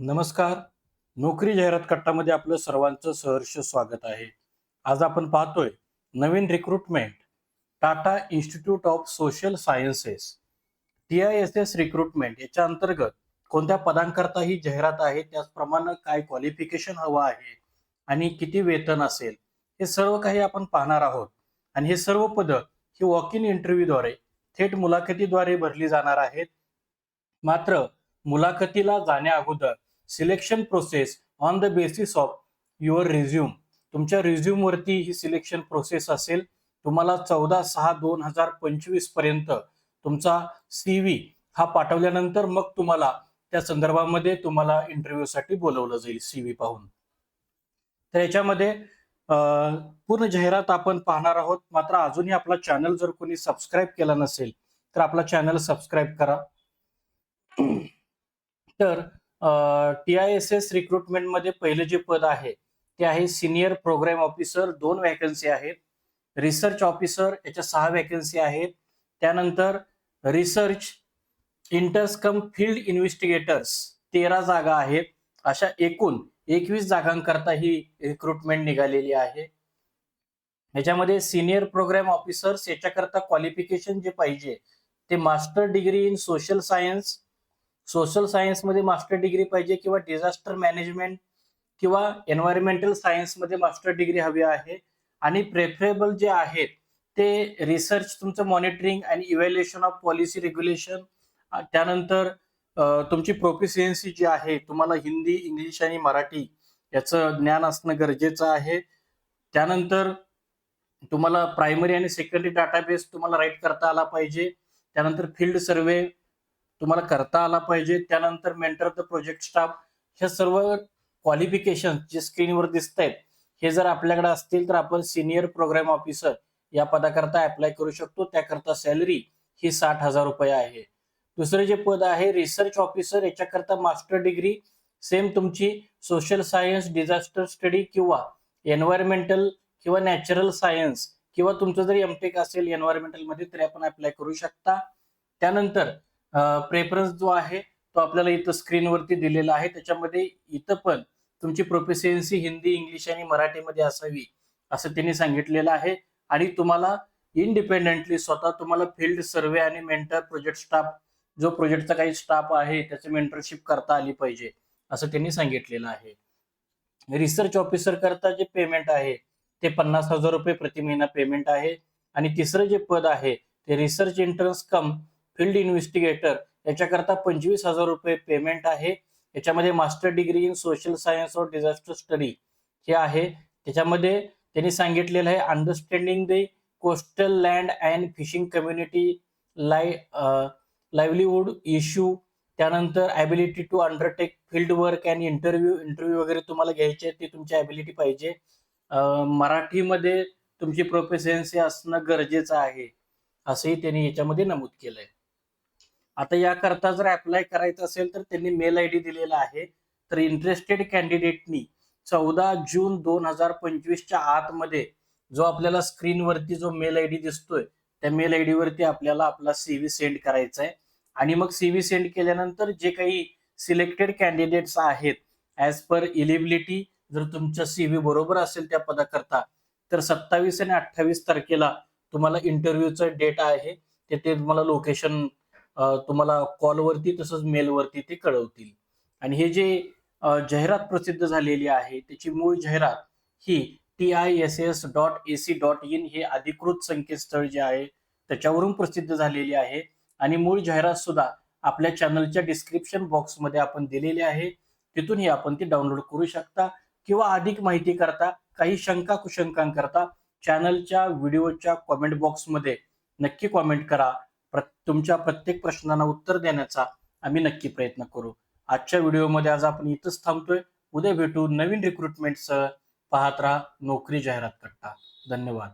नमस्कार. नोकरी जाहिरात कट्टामध्ये आपलं सर्वांचं सहर्ष स्वागत आहे. आज आपण पाहतोय नवीन recruitment Tata Institute of Social Sciences T I S S recruitment याच्या अंतर्गत कोणत्या पदांकरता ही जाहिरात आहे त्याचप्रमाणे काय क्वालिफिकेशन हवं आहे आणि किती वेतन असेल हे सर्व काही आपण पाहणार आहोत. आणि हे सर्व पदं ही वॉक इन इंटरव्ह्यूद्वारे थेट मुलाखतीद्वारे भरली जाणार आहेत. मात्र मुलाखतीला जाण्या अगोदर selection process on the basis of your resume तुमच्या रिझ्यूमवरती ही सिलेक्शन प्रोसेस असेल. तुम्हाला चौदा सहा दोन हजार पंचवीसपर्यंत तुमचा सी व्ही हा पाठवल्यानंतर मग तुम्हाला त्या संदर्भामध्ये तुम्हाला इंटरव्ह्यूसाठी बोलवलं जाईल सी व्ही पाहून. तर याच्यामध्ये पूर्ण जाहिरात आपण पाहणार आहोत. मात्र अजूनही आपला चॅनल जर कोणी सबस्क्राईब केला नसेल तर आपला चॅनल सबस्क्राईब करा. तर टी आय एस एस रिक्रुटमेंटमध्ये पहिलं जे पद आहे ते आहे सिनियर प्रोग्राम ऑफिसर दोन वॅकन्सी आहेत. रिसर्च ऑफिसर याच्या सहा वॅकन्सी आहेत. त्यानंतर रिसर्च इंटरस्कम फील्ड इन्व्हेस्टिगेटर्स तेरा जागा आहेत. अशा एकूण एकवीस जागांकरता ही रिक्रुटमेंट निघालेली आहे. याच्यामध्ये सिनियर प्रोग्राम ऑफिसर्स याच्याकरता क्वालिफिकेशन जे पाहिजे ते master degree in social science social सायन्समध्ये मास्टर डिग्री पाहिजे किंवा डिझास्टर मॅनेजमेंट किंवा एन्व्हायरमेंटल सायन्समध्ये मास्टर डिग्री हवी आहे. आणि प्रेफरेबल जे आहेत ते रिसर्च तुमचं मॉनिटरिंग आणि इव्हॅल्युएशन ऑफ पॉलिसी रेग्युलेशन त्यानंतर तुमची प्रोफिशियन्सी जी आहे तुम्हाला हिंदी इंग्लिश आणि मराठी याचं ज्ञान असणं गरजेचं आहे. त्यानंतर तुम्हाला प्रायमरी आणि सेकंडरी डाटाबेस तुम्हाला राईट करता आला पाहिजे. त्यानंतर फील्ड सर्वे तुम्हाला करता आला पाहिजे. त्यानंतर मेंटर द प्रोजेक्ट स्टाफ ह्या सर्व क्वालिफिकेशन जे स्क्रीनवर दिसत आहेत हे जर आपल्याकडे असतील तर आपण सिनियर प्रोग्राम ऑफिसर या पदाकरता अप्लाय करू शकतो. त्याकरता सॅलरी ही साठ हजार रुपये आहे. दुसरे जे पद आहे रिसर्च ऑफिसर याच्याकरता मास्टर डिग्री सेम तुमची सोशल सायन्स डिझास्टर स्टडी किंवा एन्व्हायरमेंटल किंवा नॅचरल सायन्स किंवा तुमचं जर एमटेक असेल एन्व्हायरमेंटलमध्ये तरी आपण अप्लाय करू शकता. त्यानंतर प्रेफरन्स जो आहे तो आपल्याला इथं स्क्रीनवरती दिलेला आहे. त्याच्यामध्ये इथं पण तुमची प्रोफिशियन्सी हिंदी इंग्लिश आणि मराठीमध्ये असावी असं त्यांनी सांगितलेलं आहे. आणि तुम्हाला इंडिपेंडेंटली स्वतः तुम्हाला फील्ड सर्वे आणि मेंटर प्रोजेक्ट स्टाफ जो प्रोजेक्टचा काही स्टाफ आहे त्याचं मेंटरशिप करता आली पाहिजे असं त्यांनी सांगितलेलं आहे. रिसर्च ऑफिसर करता जे पेमेंट आहे ते पन्नास हजार रुपये प्रति महिना पेमेंट आहे. आणि तिसरं जे पद आहे ते research entrance cum field investigator याच्याकरता पंचवीस हजार रुपये पेमेंट आहे. याच्यामध्ये master degree in social science of disaster study हे आहे. त्याच्यामध्ये त्यांनी सांगितलेलं आहे understanding the coastal land and fishing community lie livelihood issue त्यानंतर ability to undertake field work and interview interview वगैरे तुम्हाला घ्यायचे आहेत, ते तुमची ॲबिलिटी पाहिजे. मराठीमध्ये तुमची प्रोफेशन्सी असणं गरजेचं आहे असंही त्यांनी याच्यामध्ये नमूद केलंय. आता याकरता जर अप्लाय करायचं असेल तर त्यांनी मेल आय डी दिलेला आहे. तर इंटरेस्टेड कॅन्डिडेटनी चौदा जून दोन हजार पंचवीसच्या आतमध्ये जो आपल्याला स्क्रीनवरती जो मेल आय डी दिसतोय त्या मेल आय डीवरती आपल्याला आपला सीव्ही सेंड करायचा आहे आणि मग सीव्ही सेंड केल्यानंतर जे काही सिलेक्टेड कॅन्डिडेट्स आहेत ॲज पर इलिबिलिटी जर तुमचं सीव्ही बरोबर असेल त्या पदाकरता तर सत्तावीस आणि अठ्ठावीस तारखेला तुम्हाला इंटरव्ह्यूचं डेट आहे. ते ते तुम्हाला लोकेशन तुम्हाला कॉलवरती तसंच मेलवरती ते कळवतील. आणि हे जे जाहिरात प्रसिद्ध झालेली आहे त्याची मूळ जाहिरात ही T I S S dot A C dot in हे अधिकृत संकेतस्थळ जे आहे त्याच्यावरून प्रसिद्ध झालेली आहे. आणि मूळ जाहिरात सुद्धा आपल्या चॅनलच्या डिस्क्रिप्शन बॉक्समध्ये आपण दिलेली आहे. तिथूनही आपण ती डाउनलोड करू शकता किंवा अधिक माहिती करता काही शंका कुशंकांकरता चॅनलच्या व्हिडिओच्या कॉमेंट बॉक्समध्ये नक्की कॉमेंट करा. प्र- तुमच्या प्रत्येक प्रश्नांना उत्तर देण्याचा आम्ही नक्की प्रयत्न करू. आजच्या व्हिडिओमध्ये आज आपण इथंच थांबतोय. उद्या भेटू नवीन रिक्रुटमेंटसह पाहत राहा नोकरी जाहिरात कट्टा धन्यवाद.